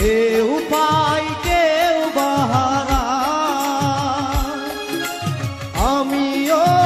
কেউ পাই কেউ বাহারা। আমিও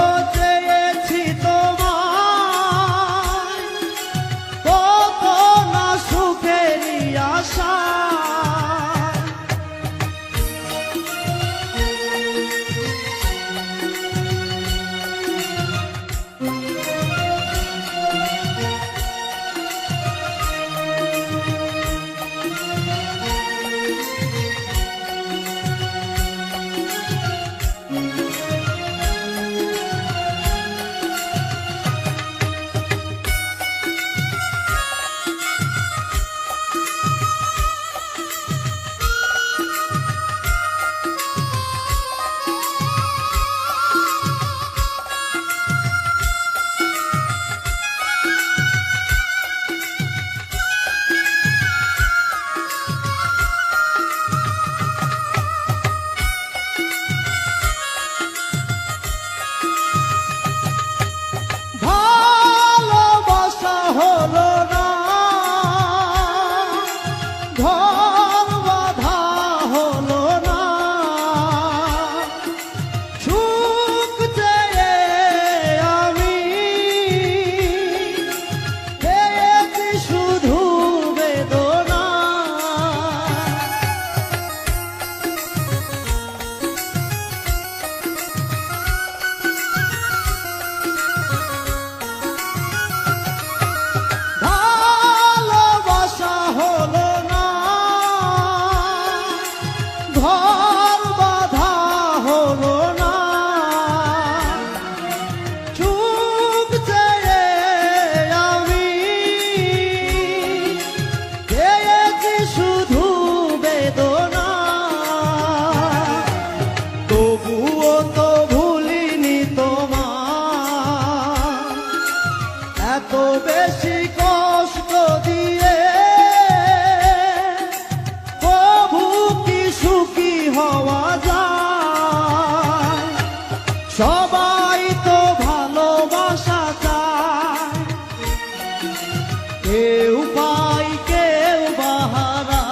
কেউ পাই কেউ বাহারা।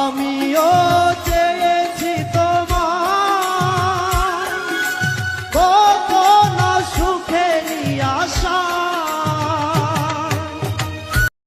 আমিও